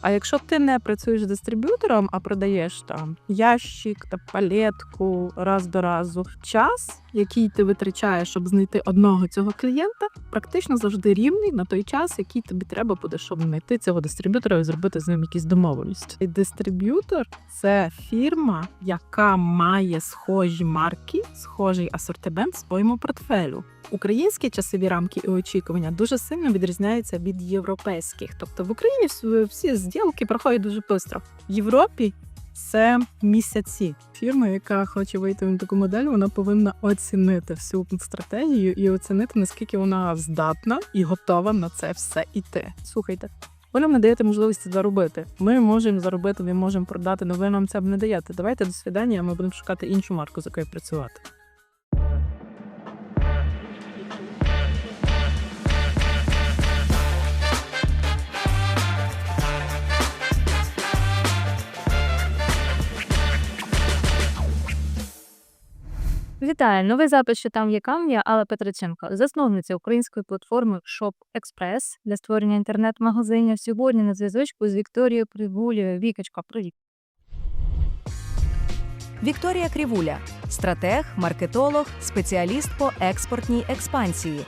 А якщо ти не працюєш дистриб'ютором, а продаєш там ящик та палетку раз до разу, час, який ти витрачаєш, щоб знайти одного цього клієнта, практично завжди рівний на той час, який тобі треба буде, щоб знайти цього дистриб'ютора і зробити з ним якісь домовленості. Дистриб'ютор це фірма, яка має схожі марки, схожий асортимент своєму портфелю. Українські часові рамки і очікування дуже сильно відрізняються від європейських. Тобто в Україні всі- зділки проходять дуже швидко. В Європі це місяці. Фірма, яка хоче вийти на таку модель, вона повинна оцінити всю стратегію і оцінити, наскільки вона здатна і готова на це все іти. Слухайте. Ви нам не даєте можливості заробити. Ми можемо заробити, ми можемо продати, але ви нам це б не даєте. Давайте до свидання, ми будемо шукати іншу марку, з якою працювати. Вітаю! Новий запис, що там є кам'я, Алла Петриченко, засновниця української платформи Shop Express для створення інтернет-магазинів. Сьогодні на зв'язочку з Вікторією Пригулєю. Вікочка, привіт. Вікторія Крівуля стратег, маркетолог, спеціаліст по експортній експансії.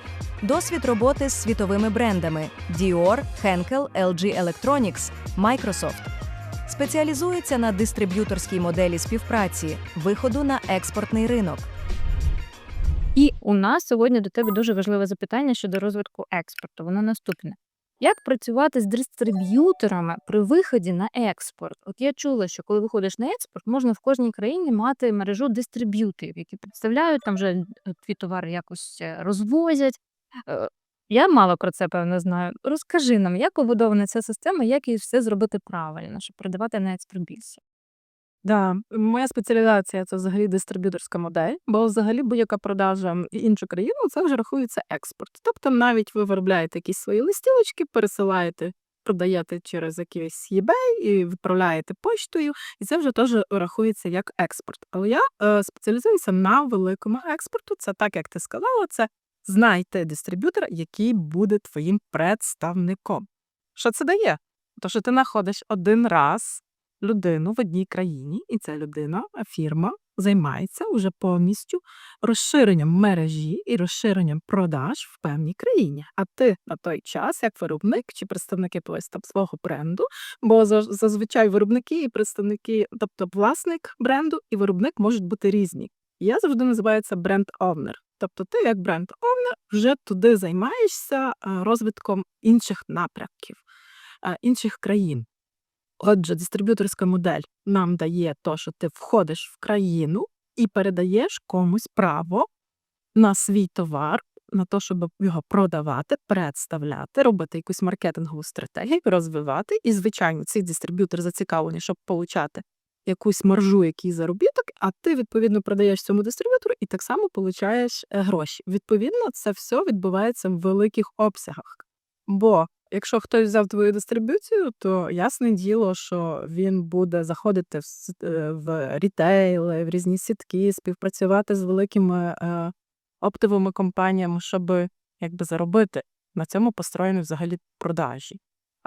Досвід роботи з світовими брендами Dior, Henkel, LG Electronics, Microsoft. Спеціалізується на дистриб'юторській моделі співпраці, виходу на експортний ринок. І у нас сьогодні до тебе дуже важливе запитання щодо розвитку експорту. Воно наступне. Як працювати з дистриб'юторами при виході на експорт? От я чула, що коли виходиш на експорт, можна в кожній країні мати мережу дистриб'юторів, які представляють там вже е, твій товар якось е, розвозять. Е, Я мало про це певно знаю. Розкажи нам, як побудована ця система, як її все зробити правильно, щоб продавати на експорт більше. Да, моя спеціалізація це взагалі дистриб'юторська модель, бо взагалі будь-яка продажа в іншу країну це вже рахується експорт. Тобто, навіть ви виробляєте якісь свої листівочки, пересилаєте, продаєте через якийсь eBay і відправляєте поштою, і це вже теж рахується як експорт. Але я е, спеціалізуюся на великому експорту. Це так, як ти сказала, це знайти дистриб'ютора, який буде твоїм представником. Що це дає? То, що ти знаходиш один раз людину в одній країні, і ця людина, фірма, займається уже повністю розширенням мережі і розширенням продаж в певній країні. А ти на той час, як виробник чи представники там свого бренду, бо зазвичай виробники і представники, тобто власник бренду і виробник можуть бути різні. Я завжди називаю це бренд-овнер. Тобто ти як бренд-овнер вже туди займаєшся розвитком інших напрямків, інших країн. Отже, дистриб'юторська модель нам дає то, що ти входиш в країну і передаєш комусь право на свій товар, на те, щоб його продавати, представляти, робити якусь маркетингову стратегію, розвивати. І, звичайно, цей дистриб'ютор зацікавлений, щоб получати якусь маржу, який заробіток, а ти відповідно продаєш цьому дистриб'ютору і так само получаєш е, гроші. Відповідно, це все відбувається в великих обсягах. Бо якщо хтось взяв твою дистриб'юцію, то ясне діло, що він буде заходити в, е, в рітейли, в різні сітки, співпрацювати з великими е, оптовими компаніями, щоб якби заробити. На цьому построєні взагалі продажі.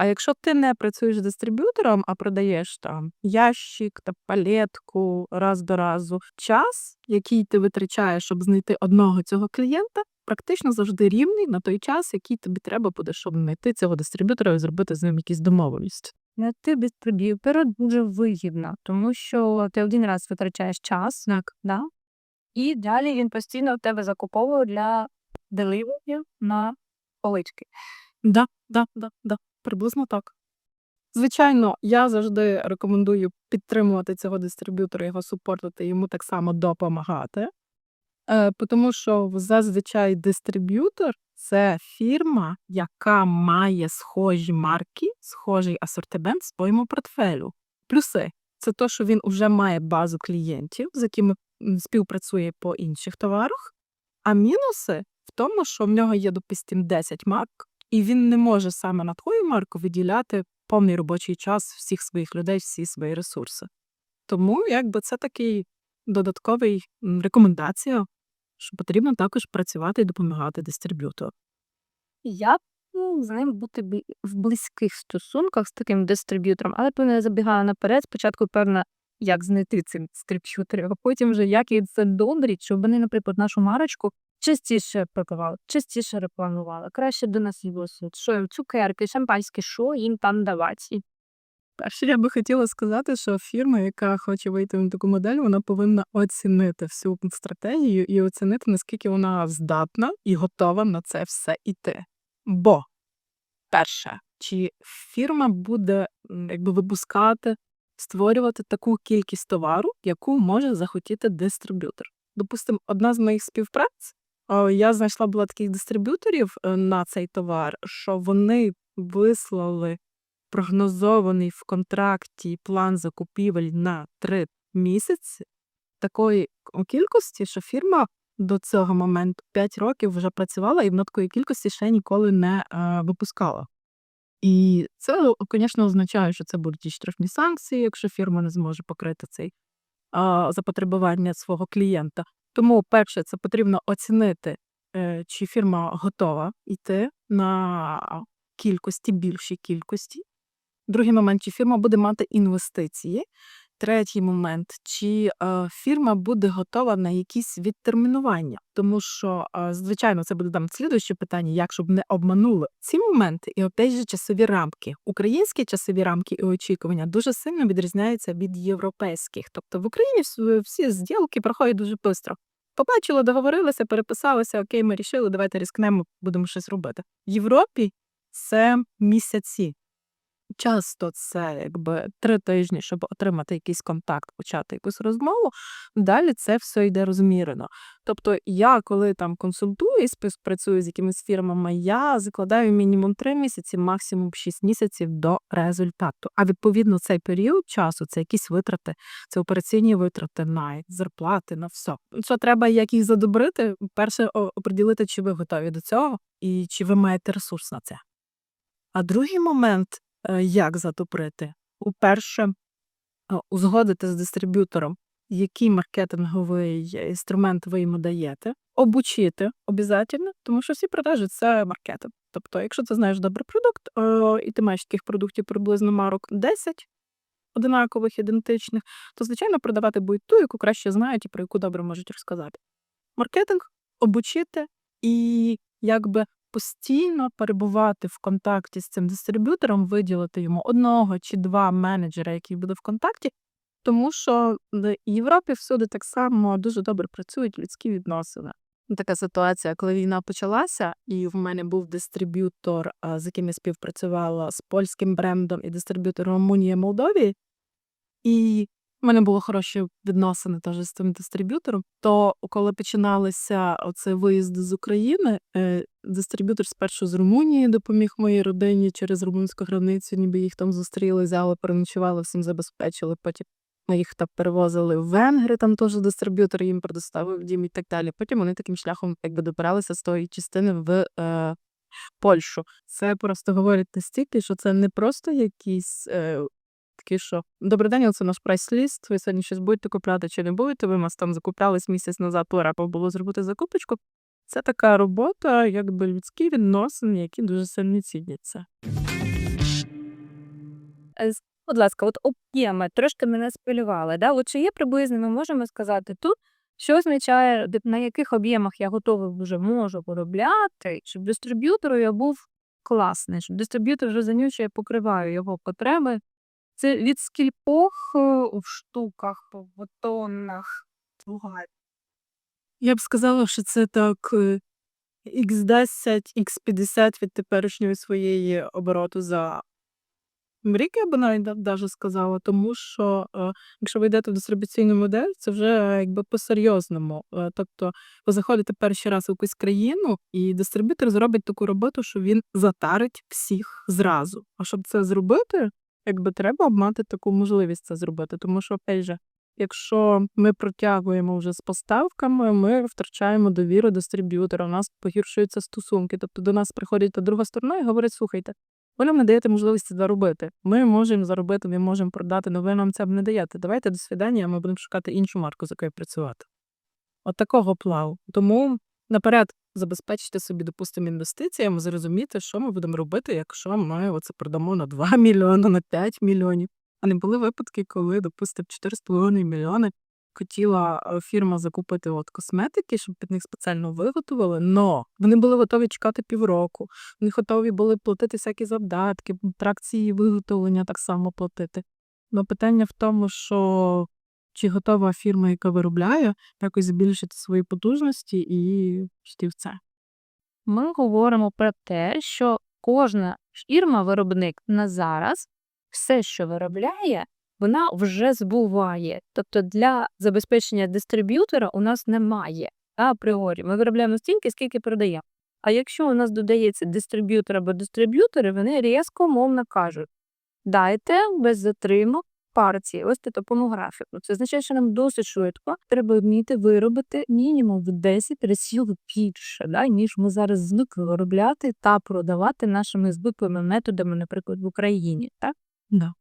А якщо ти не працюєш дистриб'ютором, а продаєш там ящик та палетку раз до разу, час, який ти витрачаєш, щоб знайти одного цього клієнта, практично завжди рівний на той час, який тобі треба буде, щоб знайти цього дистриб'ютора і зробити з ним якісь домовленості. На ти дистриб'ютора дуже вигідно, тому що ти один раз витрачаєш час, Так. да? і далі він постійно в тебе закуповує для деливері на полички. Да, да, да, да, приблизно так. Звичайно, я завжди рекомендую підтримувати цього дистриб'ютора, його супортити, йому так само допомагати. Е, тому що зазвичай дистриб'ютор це фірма, яка має схожі марки, схожий асортимент в своєму портфелю. Плюси це те, що він вже має базу клієнтів, з якими співпрацює по інших товарах. А мінуси в тому, що в нього є, допустим, 10 марк, і він не може саме на твою марку виділяти повний робочий час всіх своїх людей, всі свої ресурси. Тому якби це такий додатковий рекомендація, що потрібно також працювати і допомагати дистриб'ютору. Як з ним бути в близьких стосунках з таким дистриб'ютором, але то не забігала наперед. Спочатку, певно, як знайти цих дистриб'юторів, а потім вже як їм це донорить, щоб вони, наприклад, нашу марочку частіше продавали, частіше рекламували, краще до нас відносили. Що цукерки, шампанське, що їм там давати. Перше, я би хотіла сказати, що фірма, яка хоче вийти на таку модель, вона повинна оцінити всю стратегію і оцінити, наскільки вона здатна і готова на це все іти. Бо, перше, чи фірма буде якби випускати, створювати таку кількість товару, яку може захотіти дистриб'ютор. Допустимо, одна з моїх співпраць, я знайшла була таких дистриб'юторів е, на цей товар, що вони вислали прогнозований в контракті план закупівель на три місяці такої кількості, що фірма до цього моменту 5 років вже працювала і вона такої кількості ще ніколи не е, випускала. І це, звісно, означає, що це будуть і штрафні санкції, якщо фірма не зможе покрити цей а, запотребування свого клієнта. Тому, перше, це потрібно оцінити, е, чи фірма готова йти на кількості, більшій кількості. Другий момент, чи фірма буде мати інвестиції. Третій момент, чи е, фірма буде готова на якісь відтермінування. Тому що, е, звичайно, це буде там слідуюче питання, як щоб не обманули ці моменти, і опять же часові рамки. Українські часові рамки і очікування дуже сильно відрізняються від європейських. Тобто в Україні всі зділки проходять дуже швидко. Побачили, договорилися, переписалися, окей, ми рішили, давайте різкнемо, будемо щось робити. В Європі це місяці. Часто це якби три тижні, щоб отримати якийсь контакт, почати якусь розмову. Далі це все йде розмірено. Тобто, я коли там консультую і співпрацюю з якимись фірмами, я закладаю мінімум три місяці, максимум шість місяців до результату. А відповідно цей період часу це якісь витрати, це операційні витрати на зарплати, на все. Що треба як їх задобрити? Перше оприділити, чи ви готові до цього, і чи ви маєте ресурс на це. А другий момент, як затоприти? Уперше, е, узгодити з дистриб'ютором, який маркетинговий інструмент ви йому даєте, обучити обов'язково, тому що всі продажі це маркетинг. Тобто, якщо ти знаєш добрий продукт, е, і ти маєш таких продуктів приблизно марок 10 одинакових, ідентичних, то, звичайно, продавати будуть ту, яку краще знають і про яку добре можуть розказати. Маркетинг обучити і якби постійно перебувати в контакті з цим дистриб'ютором, виділити йому одного чи два менеджера, які буде в контакті, тому що в Європі всюди так само дуже добре працюють людські відносини. Така ситуація, коли війна почалася, і в мене був дистриб'ютор, з яким я співпрацювала з польським брендом і дистриб'ютором Румунії Молдовії. І в мене було хороші відносини теж з цим дистриб'ютором. То коли починалися оце виїзди з України, е, дистриб'ютор спершу з Румунії допоміг моїй родині через румунську границю, ніби їх там зустріли, взяли, переночували, всім забезпечили. Потім ми їх там перевозили в Венгри, там теж дистриб'ютор їм предоставив дім і так далі. Потім вони таким шляхом якби добиралися з тої частини в е, Польщу. Це просто говорить настільки, що це не просто якісь. Е, Такі, що добрий день, це наш прайс-ліст. Ви сьогодні щось будете купляти чи не будете? Ви нас там закуплялись місяць назад, пора було зробити закупочку. Це така робота, якби людські відносини, які дуже сильно ціняться. Е, Будь ласка, от об'єми трошки мене спілювали. Да? От чи є приблизно, ми можемо сказати тут, що означає, на яких об'ємах я готовий вже можу виробляти, щоб дистриб'ютору я був класний, щоб дистриб'ютор розумів, що я покриваю його потреби. Це від скількох е, в штуках, по тоннах. Слухай. Я б сказала, що це так x10, x50 від теперішньої своєї обороту за рік, я б навіть сказала, тому що е, якщо ви йдете в дистрибуційну модель, це вже е, якби по-серйозному. Тобто ви заходите перший раз в якусь країну, і дистриб'ютор зробить таку роботу, що він затарить всіх зразу. А щоб це зробити, якби треба мати таку можливість це зробити. Тому що, опять же, якщо ми протягуємо вже з поставками, ми втрачаємо довіру дистриб'ютора, у нас погіршуються стосунки. Тобто до нас приходить та друга сторона і говорить: слухайте, ви нам не даєте можливості це робити. Ми можемо заробити, ми можемо продати, але ви нам це б не даєте. Давайте до свидання, ми будемо шукати іншу марку, з якою працювати. От такого плаву. Тому наперед забезпечити собі, допустимо, інвестиціями, зрозуміти, що ми будемо робити, якщо ми оце продамо на 2 мільйони, на 5 мільйонів. А не були випадки, коли, допустимо, 4,5 мільйони хотіла е, фірма закупити от косметики, щоб під них спеціально виготовили. Но вони були готові чекати півроку. Вони готові були платити всякі завдатки, тракції виготовлення так само платити. Но питання в тому, що чи готова фірма, яка виробляє, якось збільшити свої потужності і піти в це. Ми говоримо про те, що кожна фірма-виробник на зараз все, що виробляє, вона вже збуває. Тобто для забезпечення дистриб'ютора у нас немає апріорі. Ми виробляємо стільки, скільки продаємо. А якщо у нас додається дистриб'ютор або дистриб'ютори, вони різко мовно кажуть: дайте без затримок партії, ось такому графіку. Це означає, що нам досить швидко треба вміти виробити мінімум в 10 разів більше, да, ніж ми зараз звикли виробляти та продавати нашими звиклими методами, наприклад, в Україні. Так? Да.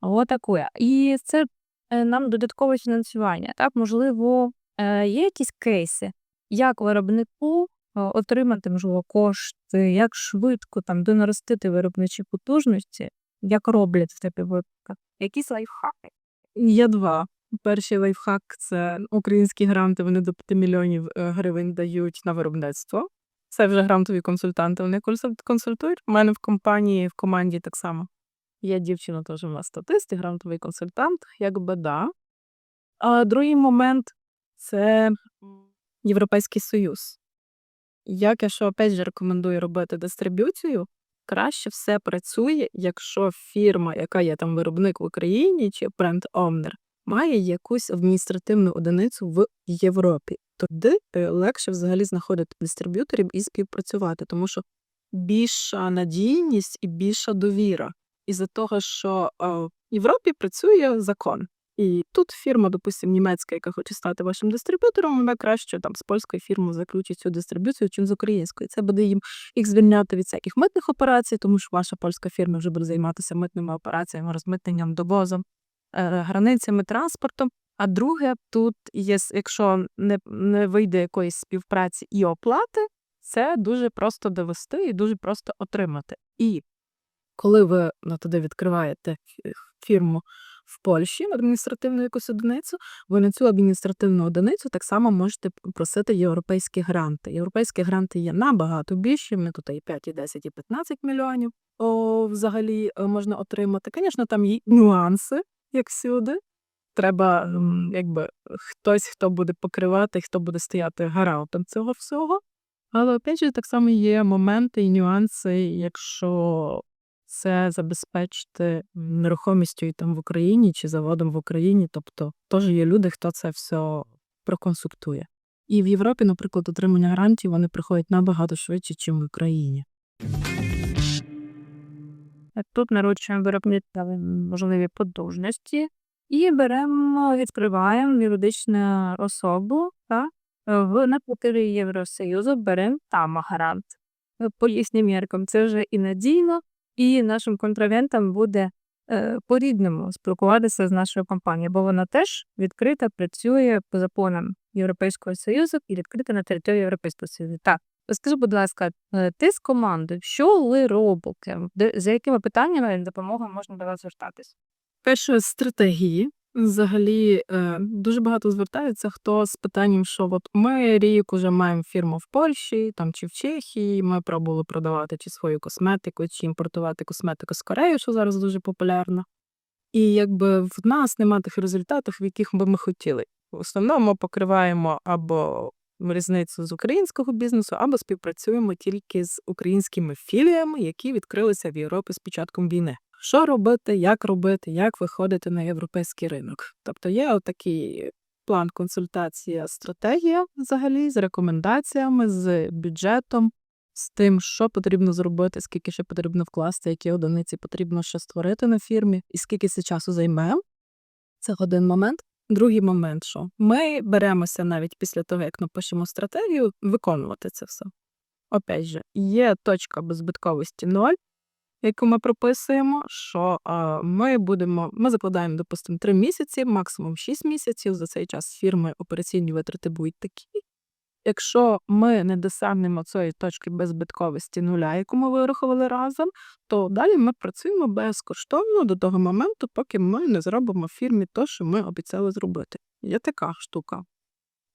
Отакує. І це е, нам додаткове фінансування. Так, можливо, е, є якісь кейси, як виробнику е, отримати можливо кошти, як швидко там донаростити виробничі потужності, як роблять в тебе випадках. Якісь лайфхаки. Є два. Перший лайфхак це українські гранти. Вони до 5 мільйонів е, гривень дають на виробництво. Це вже грантові консультанти. Вони консультують. У мене в компанії, в команді так само. Є дівчина теж у нас статист і грантовий консультант, якби да. А другий момент це Європейський Союз. Як я що опять же рекомендую робити дистриб'юцію, краще все працює, якщо фірма, яка є там виробник в Україні чи бренд Омнер, має якусь адміністративну одиницю в Європі. Туди е, легше взагалі знаходити дистриб'юторів і співпрацювати, тому що більша надійність і більша довіра. Із-за того, що е, в Європі працює закон. І тут фірма, допустимо, німецька, яка хоче стати вашим дистриб'ютором, вона краще там з польської фірми заключить цю дистриб'юцію, чим з української. Це буде їм їх звільняти від всяких митних операцій, тому що ваша польська фірма вже буде займатися митними операціями, розмитненням, довозом, е, границями, транспортом. А друге, тут є, якщо не, не вийде якоїсь співпраці і оплати, це дуже просто довести і дуже просто отримати. І коли ви ну, туди відкриваєте фірму в Польщі, адміністративну якусь одиницю, ви на цю адміністративну одиницю так само можете просити європейські гранти. Європейські гранти є набагато більші. Ми тут і 5, і 10, і 15 мільйонів о, взагалі е, можна отримати. Звісно, там є нюанси, як всюди. Треба, якби хтось, хто буде покривати, хто буде стояти гарантом цього всього. Але опять же, так само є моменти і нюанси, якщо це забезпечити нерухомістю і там в Україні чи заводом в Україні. Тобто теж є люди, хто це все проконсультує. І в Європі, наприклад, отримання грантів вони приходять набагато швидше, ніж в Україні. Е, Тут нарощуємо виробництво можливі потужності і беремо, відкриваємо юридичну особу та е, в на території Євросоюзу беремо там грант. Е, По їхнім міркам це вже і надійно, і нашим контрагентам буде е, по-рідному спілкуватися з нашою компанією, бо вона теж відкрита працює по законам Європейського Союзу і відкрита на території Європейського Союзу. Так, скажи, будь ласка, е, ти з командою, що ви робите? За якими питаннями допомога можна до вас звертатись? Перше стратегії. Взагалі е, дуже багато звертаються, хто з питанням, що от ми рік уже маємо фірму в Польщі там чи в Чехії. Ми пробували продавати чи свою косметику, чи імпортувати косметику з Кореї, що зараз дуже популярно. І якби в нас немає тих результатів, в яких би ми хотіли. В основному ми покриваємо або різницю з українського бізнесу, або співпрацюємо тільки з українськими філіями, які відкрилися в Європі з початком війни. Що робити, як робити, як виходити на європейський ринок? Тобто є отакий план консультація, стратегія взагалі з рекомендаціями, з бюджетом, з тим, що потрібно зробити, скільки ще потрібно вкласти, які одиниці потрібно ще створити на фірмі, і скільки це часу займе. Це один момент. Другий момент, що ми беремося навіть після того, як напишемо стратегію, виконувати це все. Опять же, є точка беззбитковості 0, яку ми прописуємо, що ми будемо, ми закладаємо, допустимо, 3 місяці, максимум 6 місяців. За цей час фірми операційні витрати будуть такі. Якщо ми не досягнемо цієї точки беззбитковості нуля, яку ми вирахували разом, то далі ми працюємо безкоштовно до того моменту, поки ми не зробимо фірмі те, що ми обіцяли зробити. Є така штука.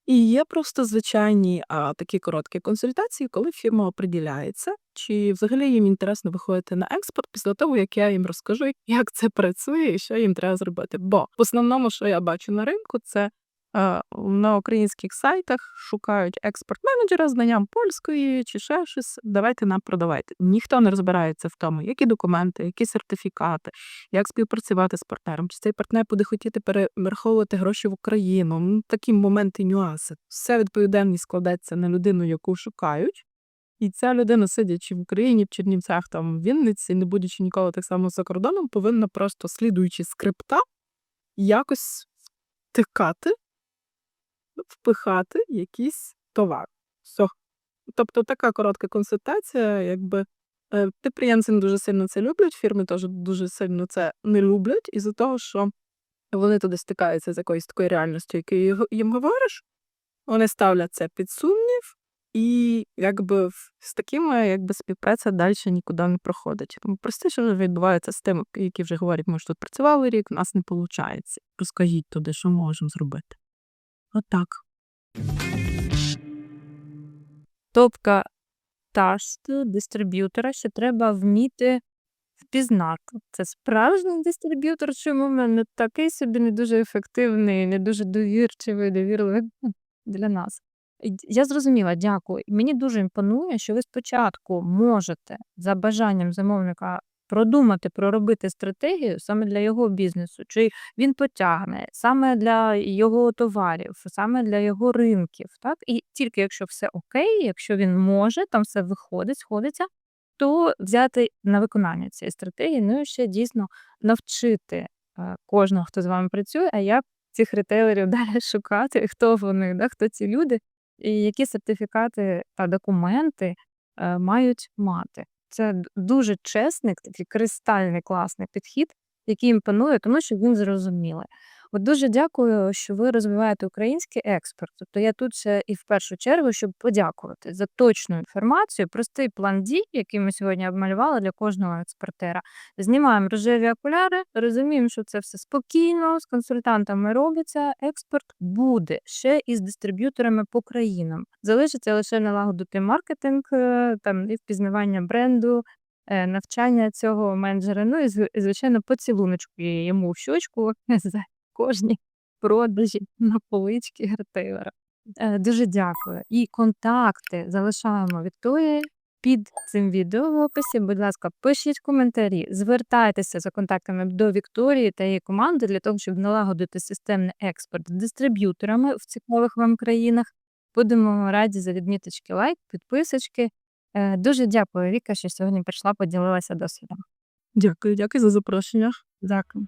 І є просто звичайні а, такі короткі консультації, коли фірма оприділяється, чи взагалі їм інтересно виходити на експорт після того, як я їм розкажу, як це працює і що їм треба зробити. Бо в основному, що я бачу на ринку, це на українських сайтах шукають експорт-менеджера знанням польської чи ще щось. Давайте нам продавайте. Ніхто не розбирається в тому, які документи, які сертифікати, як співпрацювати з партнером, чи цей партнер буде хотіти перераховувати гроші в Україну. Ну, такі моменти, нюанси. Все відповідальність складеться на людину, яку шукають. І ця людина, сидячи в Україні, в Чернівцях, там в Вінниці, не будучи ніколи так само за кордоном, повинна просто слідуючи скрипта, якось втикати, впихати якийсь товар. Все. Тобто така коротка консультація, якби е, підприємці не дуже сильно це люблять, фірми теж дуже сильно це не люблять, із-за того, що вони туди стикаються з якоюсь такою реальністю, яку їм- говориш, вони ставлять це під сумнів, і якби з такими якби співпраця далі нікуди не проходить. Простіше вже відбувається з тими, які вже говорять, ми ж тут працювали рік, у нас не виходить. Розкажіть туди, що можемо зробити. Отак. Тобто тесту дистриб'ютора, що треба вміти впізнати. Це справжній дистриб'ютор, чи в мене такий собі не дуже ефективний, не дуже довірчивий, довірливий для нас. Я зрозуміла, дякую. Мені дуже імпонує, що ви спочатку можете за бажанням замовника продумати, проробити стратегію саме для його бізнесу, чи він потягне саме для його товарів, саме для його ринків. Так? І тільки якщо все окей, якщо він може, там все виходить, сходиться, то взяти на виконання цієї стратегії, ну і ще дійсно навчити е, кожного, хто з вами працює, а як цих ретейлерів далі шукати, хто вони, да, хто ці люди, і які сертифікати та документи е, мають мати. Це дуже чесний, такий кристальний класний підхід, який імпонує, тому що він зрозумілий. От дуже дякую, що ви розвиваєте український експорт. Тобто я тут і в першу чергу, щоб подякувати за точну інформацію, простий план дій, який ми сьогодні обмалювали для кожного експортера. Знімаємо рожеві окуляри, розуміємо, що це все спокійно, з консультантами робиться. Експорт буде ще і з дистриб'юторами по країнам. Залишиться лише налагодити маркетинг, е, там і впізнавання бренду, е, навчання цього менеджера. Ну і, звичайно, поцілуночку йому в щочку за кожні продажі на полички ретейлера. Е, Дуже дякую. І контакти залишаємо Вікторії під цим відео в описі. Будь ласка, пишіть коментарі, звертайтеся за контактами до Вікторії та її команди для того, щоб налагодити системний експорт з дистриб'юторами в цікавих вам країнах. Будемо раді за відміточки лайк, підписочки. Е, Дуже дякую, Віка, що сьогодні прийшла, поділилася досвідом. Дякую, дякую за запрошення. Дякую.